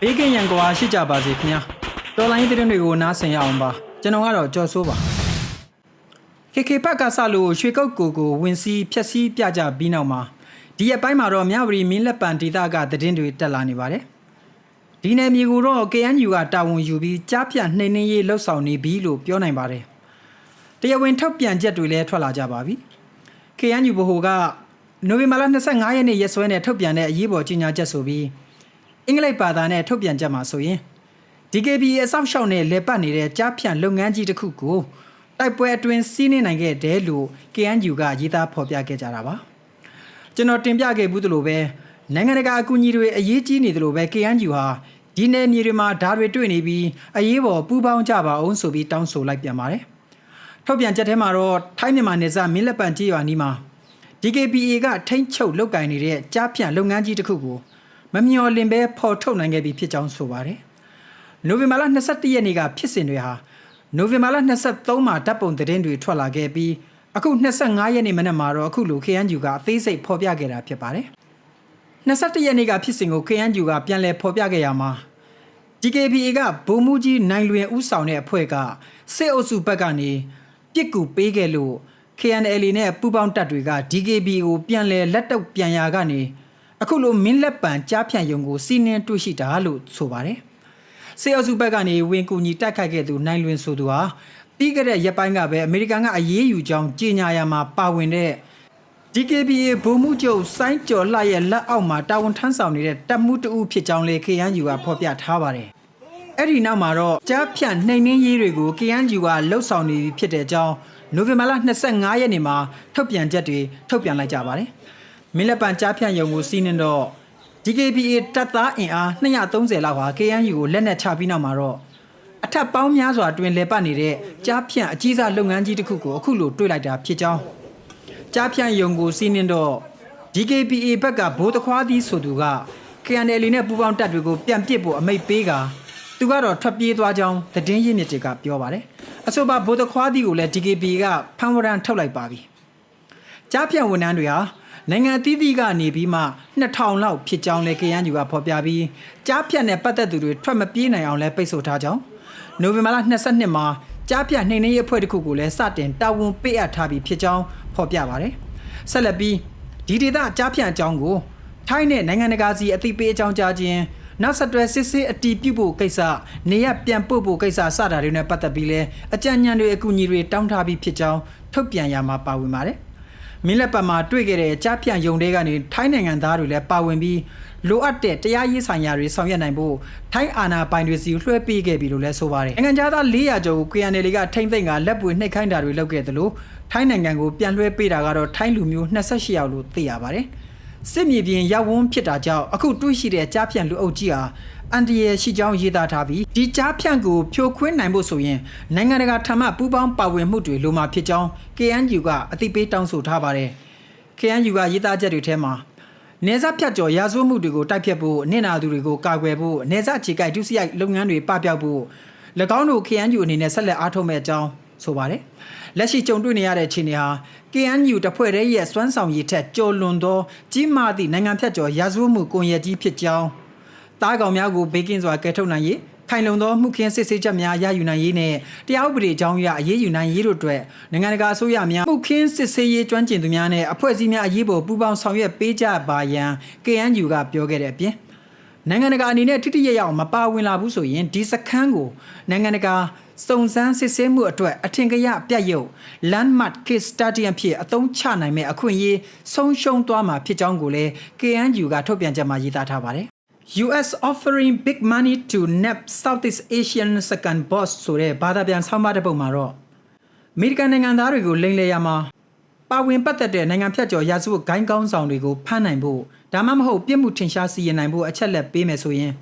ဘေးကင်းရန်ကွာရှိကြပါစေခင်ဗျာတော်လိုင်းသတင်းတွေကိုနားဆင်ရအောင်ပါကျွန်တော်ကတော့ကြော်ဆိုးပါခေခေဘက်ကဆလို့ရွှေကုတ်ကိုကိုဝင်စီဖြက်စီးပြကြပြီးနောက်မှာဒီရက်ပိုင်းမှာတော့မြဝတီမင်းလက်ပံဒေသကသတင်းတွေတက်လာနေပါတယ်ဒီနယ်မြေကိုတော့ KNU ကတာဝန်ယူပြီးကြားဖြတ်နှိမ်နှင်းရေးလှုပ်ဆောင်နေပြီလို့ပြောနိုင်ပါတယ်တရားဝင်ထုတ်ပြန်ချက်တွေလည်းထွက်လာကြပါပြီ KNU ဘဟုကနိုဝင်ဘာလ25ရက်နေ့ရက်စွဲနဲ့ထုတ်ပြန်တဲ့အရေးပေါ်ကြေညာချက်ဆိုပြီး အင်္ဂလိပ်ဘာသာနဲ့ထုတ်ပြန်ချက်မှာဆိုရင် DKB အစောက်ရှောက်နဲ့လေပတ်နေတဲ့ကြားဖြန့်လုပ်ငန်းကြီးတစ်ခုကိုတိုက်ပွဲအတွင်းစီးနှင်းနိုင်ခဲ့တယ်လို့ KNU ကရေးသားဖော်ပြခဲ့ကြတာပါကျွန်တော်တင်ပြခဲ့ဘူးသလိုပဲနိုင်ငံတကာအကူအညီတွေအရေးကြီးနေသလိုပဲ KNU ဟာဒီနယ်မြေတွေမှာဓာတ်တွေတွေ့နေပြီးအရေးပေါ်ပူးပေါင်းကြပါအောင်ဆိုပြီးတောင်းဆိုလိုက်ပြန်ပါတယ်ထုတ်ပြန်ချက်ထဲမှာတော့ထိုင်းမြန်မာနယ်စပ်မင်းလက်ပံကြီးရွာနီးမှာ DKPA ကထိမ့်ချုပ်လုပ်ကင်နေတဲ့ကြားဖြန့်လုပ်ငန်းကြီးတစ်ခုကို မမျော်လင့်ပဲဖော်ထုတ်နိုင်ခဲ့ပြီဖြစ်ကြောင်းဆိုပါတယ်။နိုဝင်ဘာလ22ရက်နေ့ကဖြစ်စဉ်တွေဟာနိုဝင်ဘာလ23မှာဓာတ်ပုံသတင်းတွေထွက်လာခဲ့ပြီးအခု25ရက်နေ့မနက်မှာတော့အခုလို KNU ကအသေးစိတ်ဖော်ပြခဲ့တာဖြစ်ပါတယ်။21ရက်နေ့ကဖြစ်စဉ်ကို KNU ကပြန်လည်ဖော်ပြခဲ့ရမှာ DKPA ကဗိုလ်မှူးကြီးနိုင်လွင်ဦးဆောင်တဲ့အဖွဲ့ကစစ်အုပ်စုဘက်ကနေပြစ်ကူပေးခဲ့လို့ KNL နဲ့ပူးပေါင်းတပ်တွေက DKB ကိုပြန်လည်လက်တော့ပြန်ရာကနေ အခုလိုမင်းလက်ပံကြားဖြန့်ယုံကိုစီးနင်းတွေ့ရှိတာလို့ဆိုပါတယ်။စေအုပ်စုဘက်ကနေဝင်ကူညီတိုက်ခိုက်ခဲ့သူနိုင်လွင်ဆိုသူဟာပြီးခဲ့တဲ့ရက်ပိုင်းကပဲအမေရိကန်ကအရေးယူကြောင်းကြေညာရမှာပါဝင်တဲ့ DKBA ဗိုလ်မှူးချုပ်စိုင်းကျော်လှရဲ့လက်အောက်မှာတာဝန်ထမ်းဆောင်နေတဲ့တပ်မှုတအုပ်ဖြစ်ကြောင်းလေ KNU ကဖော်ပြထားပါတယ်။အဲ့ဒီနောက်မှာတော့ကြားဖြန့်နှိမ်နှင်းရေးတွေကို KNU ကလှုပ်ဆောင်နေပြီဖြစ်တဲ့အကြောင်းနိုဝင်ဘာလ25ရက်နေ့မှာထုတ်ပြန်ချက်တွေထုတ်ပြန်လိုက်ကြပါတယ်။ မင်းလက်ပံကြားဖြန့်ရုံကိုစီးနှင်းတော့ DKBA တပ်သားအင်အား230လောက်ဟာ KNU ကိုလက်နက်ချပြီးနောက်မှာတော့အထက်ပေါင်းများစွာတွင်လဲပတ်နေတဲ့ကြားဖြန့်အကြီးစားလုပ်ငန်းကြီးတစ်ခုကိုအခုလိုတွေ့လိုက်တာဖြစ်ကြောင်းကြားဖြန့်ယုံကိုစီးနှင်းတော့ DKPA ဘက်ကဘိုးတခွားသီးဆိုသူက KNL နဲ့ပူးပေါင်းတပ်တွေကိုပြန်ပစ်ဖို့အမိတ်ပေးကသူကတော့ထွက်ပြေးသွားကြောင်းသတင်းရင်းမြစ်တွေကပြောပါတယ်အဆိုပါဘိုးတခွားသီးကိုလည်း DKPA ကဖမ်းဝရန်ထုတ်လိုက်ပါပြီကြားဖြန့်ဝန်ထမ်းတွေဟာ နိုင်ငံအသီးသီးကနေပြီးမှ2000လောက်ဖြစ်ကြောင်းလဲ KNU ကဖော်ပြပြီးကြားဖြန့်နဲ့ပတ်သက်သူတွေထွက်မပြေးနိုင်အောင်လဲပိတ်ဆို့ထားကြောင်းနိုဝင်ဘာလ22မှာကြားဖြန့်နှိမ်နှင်းရေးအဖွဲ့တစ်ခုကိုလည်းစတင်တာဝန်ပေးအပ်ထားပြီးဖြစ်ကြောင်းဖော်ပြပါတယ်။ဆက်လက်ပြီးဒီဒေသကြားဖြန့်အကြောင်းကိုထိုင်းနဲ့နိုင်ငံတကာစီအသိပေးအကြောင်းကြားခြင်းနောက်ဆက်တွဲစစ်စစ်အတီးပြုတ်ဖို့ကိစ္စနေရပြန်ပို့ဖို့ကိစ္စစတာတွေနဲ့ပတ်သက်ပြီးလဲအကြံဉာဏ်တွေအကူအညီတွေတောင်းထားပြီးဖြစ်ကြောင်းထုတ်ပြန်ရမှာပါဝင်ပါတယ်။ မင်းလက်ပတ်မှာတွေ့ခဲ့တဲ့ကြားဖြန့်ယုံတွေကနေထိုင်းနိုင်ငံသားတွေလည်းပါဝင်ပြီးလိုအပ်တဲ့တရားရေးဆိုင်ရာတွေဆောင်ရွက်နိုင်ဖို့ထိုင်းအာဏာပိုင်တွေစီလွှဲပေးခဲ့ပြီလို့လည်းဆိုပါတယ်။နိုင်ငံသား400ကျော်ကို KNL ကထိမ့်သိမ့်ကလက်ပွေနှိပ်ခိုင်းတာတွေလုပ်ခဲ့သလိုထိုင်းနိုင်ငံကိုပြန်လွှဲပေးတာကတော့ထိုင်းလူမျိုး28ယောက်လို့သိရပါတယ်။စစ်မြေပြင်ရောက်ဝန်းဖြစ်တာကြောင့်အခုတွေ့ရှိတဲ့ကြားဖြန့်လူအုပ်ကြီးဟာ အန်တရယ်ရှိကြောင်းရေးသားထားပြီးဒီကြားဖြန့်ကိုဖြိုခွင်းနိုင်ဖို့ဆိုရင်နိုင်ငံတကာထံမှပူးပေါင်းပါဝင်မှုတွေလိုမှာဖြစ်ကြောင်း KNU ကအသိပေးတောင်းဆိုထားပါတယ်။ KNU ကရေးသားချက်တွေထဲမှာနေဆက်ဖြတ်ကျော်ရာဇဝတ်မှုတွေကိုတိုက်ဖြတ်ဖို့နေနာသူတွေကိုကာကွယ်ဖို့နေဆက်ခြေကိုက်ဒုစရိုက်လုပ်ငန်းတွေပပျောက်ဖို့၎င်းတို့ KNU အနေနဲ့ဆက်လက်အားထုတ်မဲ့အကြောင်းဆိုပါတယ်။လက်ရှိကြုံတွေ့နေရတဲ့အခြေအနေဟာ KNU တဖွဲ့တည်းရဲ့စွမ်းဆောင်ရည်ထက်ကျော်လွန်သောကြီးမားသည့်နိုင်ငံဖြတ်ကျော်ရာဇဝတ်မှုကွန်ရက်ကြီးဖြစ်ကြောင်း တားကောင်များကိုဘေးကင်းစွာကယ်ထုတ်နိုင်ရေးခိုင်လုံသောမှုခင်းစစ်ဆေးချက်များရယူနိုင်ရေးနဲ့တရားဥပဒေအကြောင်းအရအရေးယူနိုင်ရေးတို့အတွက်နိုင်ငံတကာအစိုးရများမှုခင်းစစ်ဆေးရေးကျွမ်းကျင်သူများနဲ့အဖွဲ့အစည်းများအရေးပေါ်ပူးပေါင်းဆောင်ရွက်ပေးကြပါရန် KNU ကပြောခဲ့တဲ့အပြင်နိုင်ငံတကာအနေနဲ့ထိထိရရအောင်မပါဝင်လာဘူးဆိုရင်ဒီစခန်းကိုနိုင်ငံတကာစုံစမ်းစစ်ဆေးမှုအတွက်အထင်ကရပြတ်ရုပ် landmark case study အဖြစ်အသုံးချနိုင်မဲ့အခွင့်အရေးဆုံးရှုံးသွားမှာဖြစ်ကြောင်းကိုလည်း KNU ကထုတ်ပြန်ချက်မှာရေးသားထားပါတယ်။ US offering big money to nab Southeast Asian second boss ဆိုတဲ့ဘာသာပြန်ဆောင်းပါးတစ်ပုဒ်မှာတော့အမေရိကန်နိုင်ငံသားတွေကိုလိမ်လည်ရမှာပါဝင်ပတ်သက်တဲ့နိုင်ငံဖြတ်ကျော်ရာဇဝတ်ဂိုင်းကောင်းဆောင်တွေကိုဖမ်းနိုင်ဖို့ဒါမှမဟုတ်ပြစ်မှုထင်ရှားစီရင်နိုင်ဖို့အချက်လက်ပေးမယ်ဆိုရင်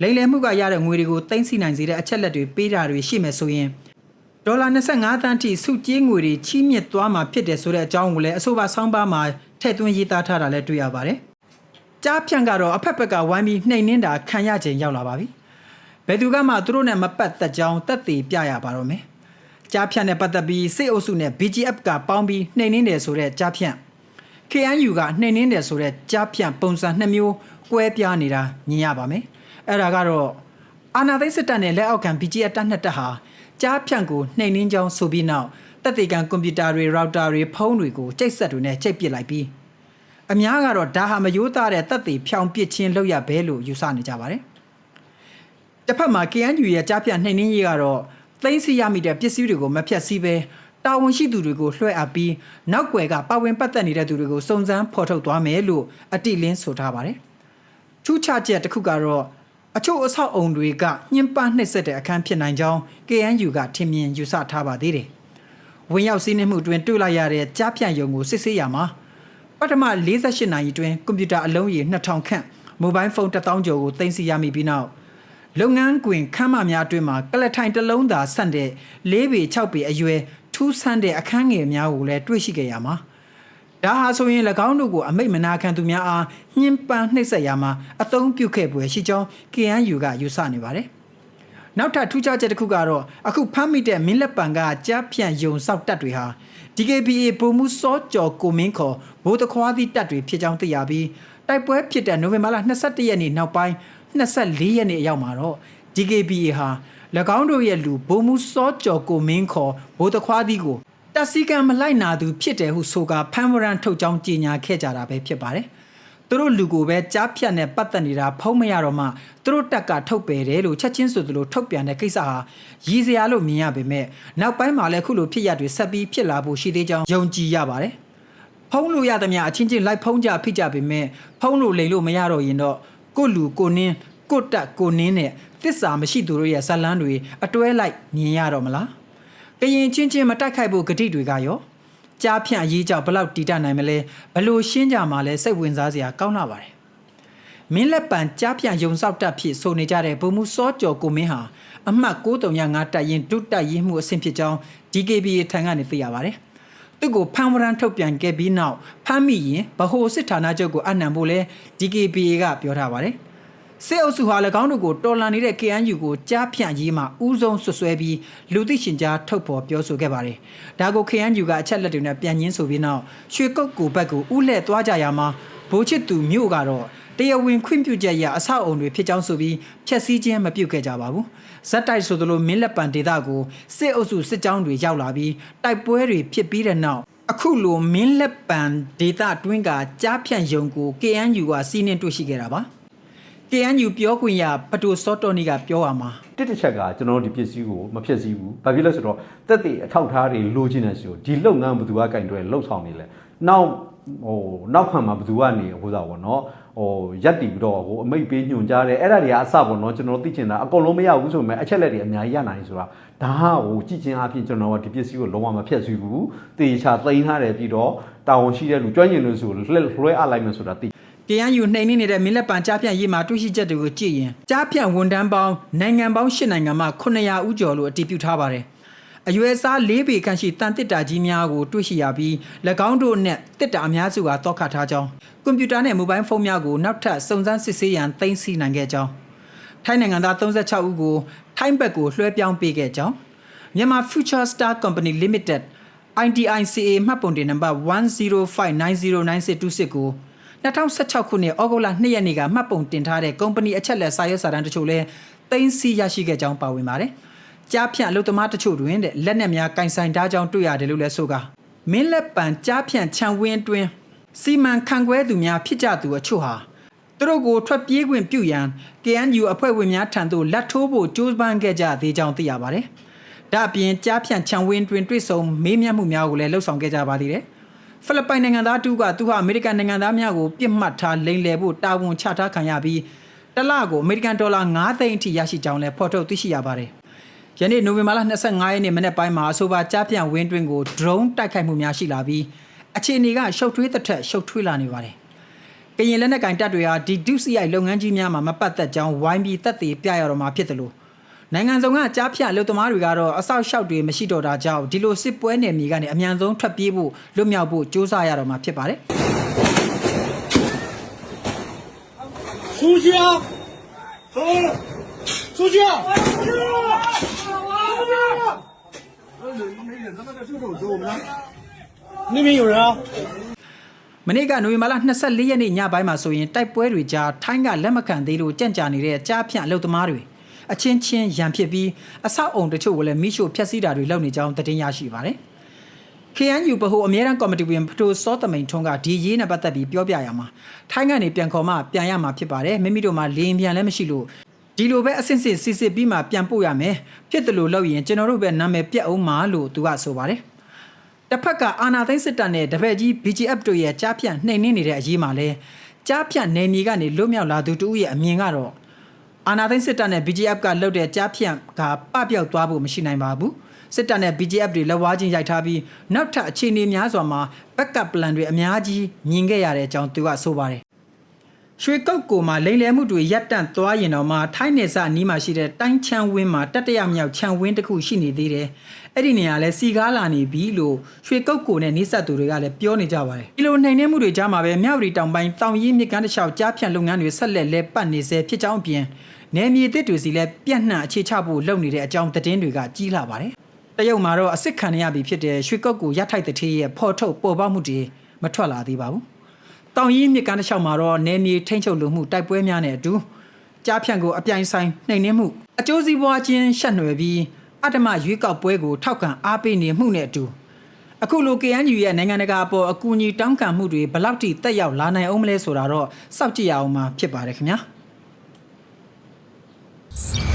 လိမ်လည်မှုကရတဲ့ငွေတွေကိုတင်စီနိုင်စေတဲ့အချက်လက်တွေပေးတာတွေရှိမယ်ဆိုရင်ဒေါ်လာ25သန်းထိစုကြေးငွေတွေချီးမြှင့်သွားမှာဖြစ်တယ်ဆိုတဲ့အကြောင်းကိုလည်းအဆိုပါဆောင်းပါးမှာထည့်သွင်းရေးသားထားတာလည်းတွေ့ရပါတယ်။ ကြားဖြန့်ကတော့အဖက်ဖက်ကဝိုင်းပြီးနှိမ်နှင်းတာခံရခြင်းရောက်လာပါပြီ။ဘယ်သူကမှသူတို့နဲ့မပတ်သက်ကြောင်းတက်သေးပြရပါတော့မယ်။ကြားဖြန့်နဲ့ပတ်သက်ပြီးစစ်အုပ်စုနဲ့ BGF ကပေါင်းပြီးနှိမ်နှင်းတယ်ဆိုတဲ့ကြားဖြန့် KNU ကနှိမ်နှင်းတယ်ဆိုတဲ့ကြားဖြန့်ပုံစံနှစ်မျိုးကွဲပြားနေတာမြင်ရပါမယ်။အဲ့ဒါကတော့အာနာသိန်းစစ်တပ်နဲ့လက်အောက်ခံ BGF တပ်နှစ်တပ်ဟာကြားဖြန့်ကိုနှိမ်နှင်းကြောင်းဆိုပြီးနောက်တပ်တေကန်ကွန်ပျူတာတွေရော့တာတွေဖုန်းတွေကိုချိတ်ဆက်တွေနဲ့ချိတ်ပစ်လိုက်ပြီး အများကတော့ဒါဟာမယိုးသားတဲ့တပ်တေဖြောင်ပစ်ခြင်းလောက်ရဘဲလို့ယူဆနေကြပါတယ်တစ်ဖက်မှာ KNU ရဲ့ကြားဖြန့်နှိမ်နှင်းရေးကတော့သိမ်းဆီးရမိတဲ့ပစ္စည်းတွေကိုမဖြတ်စည်းပဲတာဝန်ရှိသူတွေကိုလွှဲအပ်ပြီးနောက်ွယ်ကပါဝင်ပတ်သက်နေတဲ့သူတွေကိုစုံစမ်းဖော်ထုတ်သွားမယ်လို့အတိလင်းဆိုထားပါတယ်ထူးခြားချက်တစ်ခုကတော့အချို့အဆောက်အုံတွေကညှဉ်းပန်းနှိပ်စက်တဲ့အခန်းဖြစ်နိုင်ကြောင်း KNU ကထင်မြင်ယူဆထားပါသေးတယ်။ဝင်ရောက်စီးနှင်းမှုတွင်တွေ့လိုက်ရတဲ့ကြားဖြန့်ယုံကိုစစ်ဆေးရမှာ ပထမ48နာရီတွင်ကွန်ပျူတာအလုံးရေ2000ခန့်မိုဘိုင်းဖုန်း1000ကျော်ကိုတင်စီရမိပြီးနောက်လုပ်ငန်းခွင်ခမ်းမများအတွင်းမှာကလထိုင်တစ်လုံးသာဆန့်တဲ့၄ပေ6ပေအရွယ်ထူးဆန်းတဲ့အခန်းငယ်များကိုလည်းတွေ့ရှိခဲ့ရမှာဒါဟာဆိုရင်၎င်းတို့ကိုအမိတ်မနာခံသူများအားညှဉ်းပန်းနှိပ်စက်ရမှာအသုံးပြုခဲ့ပွဲရှိကြောင်း KNU ကယူဆနေပါတယ်။ နောက်ထပ်ထူးခြားချက်တစ်ခုကတော့အခုဖမ်းမိတဲ့မင်းလက်ပံကကြားဖြန့်ယုံစောက်တပ်တွေဟာ DKBA ပုံမှုစောကျော်ကိုမင်းခေါ်ဘိုးတခွားသီးတပ်တွေဖြစ်ကြောင်းသိရပြီးတိုက်ပွဲဖြစ်တဲ့နိုဝင်ဘာလ22ရက်နေ့နောက်ပိုင်း24ရက်နေ့အရောက်မှာတော့ DKBA ဟာ၎င်းတို့ရဲ့လူဘုံမှုစောကျော်ကိုမင်းခေါ်ဘိုးတခွားသီးကိုတပ်စည်းကံမလိုက်နာသူဖြစ်တယ်ဟုဆိုကာဖမ်းဝရန်ထုတ်ကြောင်းကြေညာခဲ့ကြတာပဲဖြစ်ပါတယ်။ သူတို့လူကိုပဲကြားဖြတ်နဲ့ပတ်သက်နေတာဖုံးမရတော့မှသူတို့တက်ကထုတ်ပယ်တယ်လို့ချက်ချင်းဆိုသလိုထုတ်ပြန်တဲ့ကိစ္စဟာရည်စရာလို့မြင်ရပေမဲ့နောက်ပိုင်းမှာလည်းခုလိုဖြစ်ရတွေဆက်ပြီးဖြစ်လာဖို့ရှိသေးကြောင်းယုံကြည်ရပါတယ်။ဖုံးလို့ရသမျှအချင်းချင်းလိုက်ဖုံးကြဖိကြပေမဲ့ဖုံးလို့လိန်လို့မရတော့ရင်တော့ကိုလူကိုနင်းကိုတက်ကိုနင်းနဲ့သစ္စာမရှိသူတို့ရဲ့ဇလန်းတွေအတွဲလိုက်မြင်ရတော့မလားကရင်ချင်းချင်းမတိုက်ခိုက်ဖို့ဂတိတွေကရော ကြားဖြန့်အရေးကြောင့်ဘလောက်တီးတနိုင်မလဲဘလို့ရှင်းကြမှာလဲစိတ်ဝင်စားစရာကောင်းလာပါတယ်မင်းလက်ပံကြားဖြန့်ယုံဆောက်တက်ဖြစ်ဆိုနေကြတဲ့ဗိုလ်မှူးစောကျော်ကိုမင်းဟာအမှတ်935တပ်ရင်ဒုတပ်ရင်းမှုအဆင့်ဖြစ်ကြောင်း DKBA ထံကနေသိရပါတယ်သူ့ကိုဖမ်းဝရန်ထုတ်ပြန်ခဲ့ပြီးနောက်ဖမ်းမိရင်ဗဟိုစစ်ဌာနချုပ်ကိုအနံဖို့လဲ DKBA ကပြောထားပါတယ် စစ်အုပ်စုဟာ၎င်းတို့ကိုတော်လှန်နေတဲ့ KNU ကိုကြားဖြန့်ရေးမှာဥဆုံးဆွဆွဲပြီးလူသိရှင်ကြားထုတ်ဖော်ပြောဆိုခဲ့ပါတယ်။ဒါကို KNU ကအချက်လက်တွေနဲ့ပြန်ညင်းဆိုပြီးနောက်ရွှေကုတ်ကိုဘက်ကိုဥလှဲ့သွားကြရမှာဘိုးချစ်သူမြို့ကတော့တရားဝင်ခွင့်ပြုချက်ရအဆောက်အုံတွေဖြစ်ကြောင်းဆိုပြီးဖျက်ဆီးခြင်းမပြုတ်ခဲ့ကြပါဘူး။ဇက်တိုက်ဆိုသလိုမင်းလက်ပံဒေသကိုစစ်အုပ်စုစစ်ကြောင်းတွေရောက်လာပြီးတိုက်ပွဲတွေဖြစ်ပြီးတဲ့နောက်အခုလိုမင်းလက်ပံဒေသတွင်းကကြားဖြန့်ယုံကို KNU ကစီးနှင်းတွေ့ရှိခဲ့တာပါ။ KNU ပြောခွင့်ရပတိုစောတော်နီကပြောရမှာတစ်တစ်ချက်ကကျွန်တော်တို့ဒီပစ္စည်းကိုမဖြစ်စည်းဘူး။ဘာဖြစ်လဲဆိုတော့တက်တဲ့အထောက်အထားတွေလိုချင်တယ်ဆိုဒီလုပ်ငန်းဘယ်သူကကင်တွဲလှုပ်ဆောင်နေလဲ။နောက်ဟိုနောက်ခံမှာဘယ်သူကနေဟိုစားပေါ့နော်။ဟိုရက်တီပြီးတော့ဟိုအမိတ်ပေးညွှန်ကြားတယ်အဲ့ဒါတွေကအစပေါ့နော်ကျွန်တော်တို့သိချင်တာအကုန်လုံးမရဘူးဆိုပေမဲ့အချက်လက်တွေအများကြီးရနိုင်ဆိုတာဒါဟိုကြည့်ချင်းအပြင်ကျွန်တော်ကဒီပစ္စည်းကိုလုံးဝမဖြတ်စည်းဘူး။တေချာသိမ်းထားတယ်ပြီးတော့တာဝန်ရှိတဲ့လူကျွမ်းကျင်လို့ဆိုလွှဲလွှဲအလိုက်မယ်ဆိုတာသိ KNU နှိမ်နှင်းနေတဲ့မင်းလက်ပံကြားဖြန့်ရေးမှာတွေ့ရှိချက်တွေကိုကြည့်ရင်ကြားဖြန့်ဝန်တန်းပေါင်းနိုင်ငံပေါင်း၈နိုင်ငံမှ900ဦးကျော်လို့အတည်ပြုထားပါတယ်။အရွယ်စား၄ပေခန့်ရှိတန်တစ်တာကြီးများကိုတွေ့ရှိရပြီး၎င်းတို့နဲ့တစ်တာအများစုကတောက်ခတ်ထားကြောင်းကွန်ပျူတာနဲ့မိုဘိုင်းဖုန်းများကိုနောက်ထပ်စုံစမ်းစစ်ဆေးရန်သိမ်းဆည်းနိုင်ခဲ့ကြောင်းထိုင်းနိုင်ငံသား36ဦးကိုထိုင်းဘက်ကိုလွှဲပြောင်းပေးခဲ့ကြောင်းမြန်မာ Future Star Company Limited IDICA မှတ်ပုံတင်နံပါတ်105909626ကို 2016ခုနှစ်ဩဂုတ်လ2ရက်နေ့ကမှတ်ပုံတင်ထားတဲ့ကုမ္ပဏီအချက်လက်စာရွက်စာတမ်းတချို့လည်းသိမ်းဆည်းရရှိခဲ့ကြောင်းပါဝင်ပါတယ်။ကြားဖြန့်အလုပ်သမားတချို့တွင်တဲ့လက်နက်များကင်ဆိုင်ထားကြောင်းတွေ့ရတယ်လို့လည်းဆိုကာမင်းလက်ပံကြားဖြန့်ခြံဝင်းတွင်စီမံခန့်ခွဲသူများဖြစ်ကြသူအချို့ဟာသူတို့ကိုထွက်ပြေးခွင့်ပြုရန် KNU အဖွဲ့ဝင်များထံသို့လက်ထိုးဖို့ကြိုးပမ်းခဲ့ကြသေးကြောင်းသိရပါတယ်။ဒါ့အပြင်ကြားဖြန့်ခြံဝင်းတွင်တွေ့ဆုံမေးမြန်းမှုများကိုလည်းလှုပ်ဆောင်ခဲ့ကြပါသေးတယ်။ ဖိလစ်ပိုင်နိုင်ငံသားတူကသူဟာအမေရိကန်နိုင်ငံသားများကိုပြစ်မှတ်ထားလိမ်လည်ဖို့တာဝန်ချထားခံရပြီးတစ်လကိုအမေရိကန်ဒေါ်လာ9သိန်းအထိရရှိကြောင်းလည်းဖော်ထုတ်သိရှိရပါတယ်။ယနေ့နိုဝင်ဘာလ25ရက်နေ့မနေ့ပိုင်းမှာအဆိုပါကြားပြန်ဝင်းတွင်းကို drone တိုက်ခိုက်မှုများရှိလာပြီးအခြေအနေကရှုပ်ထွေးတစ်ထက်ရှုပ်ထွေးလာနေပါတယ်။ကရင်လက်နက်ကင်တပ်တွေဟာဒီဒုစရိုက်လုပ်ငန်းကြီးများမှာမပတ်သက်ကြောင်းဝိုင်းပြီးတက်သေးပြရတော့မှာဖြစ်တယ်လို့ နိုင်ငံစုံကကြားဖြတ်လူသမားတွေကတော့အဆောက်အအုံတွေမရှိတော့တာကြောင့်ဒီလိုစစ်ပွဲနယ်မြေကနေအမြန်ဆုံးထွက်ပြေးဖို့လွတ်မြောက်ဖို့စ조사ရတော့မှာဖြစ်ပါတယ် 出去啊！走，出去啊！那边有人啊！ မ မနေ့ကနိုဝင်ဘာလ24ရက်နေ့ညပိုင်းမှာဆိုရင်တိုက်ပွဲတွေကြားထိုင်းကလက်မခံသေးလို့ကြန့်ကြာနေတဲ့ကြားဖြန့်အလုပ်သမားတွေ အချင်းချင်းရန်ဖြစ်ပြီးအဆောက်အုံတချို့ကိုလည်းမိရှို့ဖျက်ဆီးတာတွေလုပ်နေကြောင်းသတင်းရရှိပါတယ်။ KNU ဗဟိုအမြဲတမ်းကော်မတီဝင်ဖတိုစောတမိန်ထွန်းကဒီရေးနဲ့ပတ်သက်ပြီးပြောပြရမှာထိုင်းကနေပြန်ခေါ်မှပြန်ရမှာဖြစ်ပါတယ်မိမိတို့မှာလေရင်ပြန်လည်းမရှိလို့ဒီလိုပဲအဆင့်ဆင့်စစ်စစ်ပြီးမှပြန်ပို့ရမယ်ဖြစ်တယ်လို့လုပ်ရင်ကျွန်တော်တို့ပဲနာမည်ပြတ်အောင်မှာလို့သူကဆိုပါတယ်တစ်ဖက်ကအာနာသိန်းစစ်တပ်နဲ့တပည့်ကြီး BGF တို့ရဲ့ကြားဖြန့်နှိမ်နင်းနေတဲ့အရေးမှာလဲကြားဖြန့်နယ်မြေကနေလွတ်မြောက်လာသူတို့ရဲ့အမြင်ကတော့ အာနာသိန်းစစ်တပ်နဲ့ BGF ကလှုပ်တဲ့ကြားဖြန့်ကပပျောက်သွားဖို့မရှိနိုင်ပါဘူးစစ်တပ်နဲ့ BGF တွေလက်ဝါးချင်းရိုက်ထားပြီးနောက်ထပ်အခြေအနေများစွာမှာ backup plan တွေအများကြီးမြင်ခဲ့ရတဲ့အကြောင်းသူကဆိုပါတယ်ရွှေကုတ်ကိုမှာလိန်လယ်မှုတွေရပ်တန့်သွားရင်တော့မှထိုင်းနယ်စအနီးမှာရှိတဲ့တိုင်းချမ်းဝင်းမှာတတရမြောက်ချမ်းဝင်းတစ်ခုရှိနေသေးတယ်။ အဲ့ဒီနေရာလဲစီကားလာနေပြီလို့ရွှေကုတ်ကိုနဲ့နေဆက်သူတွေကလည်းပြောနေကြပါတယ်။ဒီလိုနှိမ်နှင်းမှုတွေကြားမှာပဲမြောက်ရီတောင်ပိုင်းတောင်ရီမြစ်ကမ်းတစ်လျှောက်ကြားဖြန့်လုပ်ငန်းတွေဆက်လက်လဲပတ်နေစေဖြစ်ကြောင်းအပြင်နယ်မြေသစ်တွေစီလဲပြန့်နှံ့အခြေချဖို့လုပ်နေတဲ့အကြောင်းသတင်းတွေကကြီးလာပါတယ်။တရုတ်မှာတော့အစ်စ်ခံရပြီဖြစ်တဲ့ရွှေကုတ်ကိုရထိုက်တဲ့ထေးရဲ့ဖော်ထုတ်ပေါ်ပေါက်မှုတွေမထွက်လာသေးပါဘူး။တောင်ရီမြစ်ကမ်းတစ်လျှောက်မှာတော့နယ်မြေထိမ့်ချုပ်လိုမှုတိုက်ပွဲများနဲ့အတူကြားဖြန့်ကိုအပြိုင်ဆိုင်နှိမ်နှင်းမှုအကျိုးစီးပွားချင်းရှက်နွယ်ပြီး အတ္တမရွေးကောက်ပွဲကိုထောက်ခံအားပေးနေမှုနဲ့အတူအခုလို KNU ရဲ့နိုင်ငံတကာအပေါ်အကူအညီတောင်းခံမှုတွေဘလောက်ထိတက်ရောက်လာနိုင်အောင်မလဲဆိုတာတော့စောင့်ကြည့်ရအောင်မှာဖြစ်ပါတယ်ခင်ဗျာ။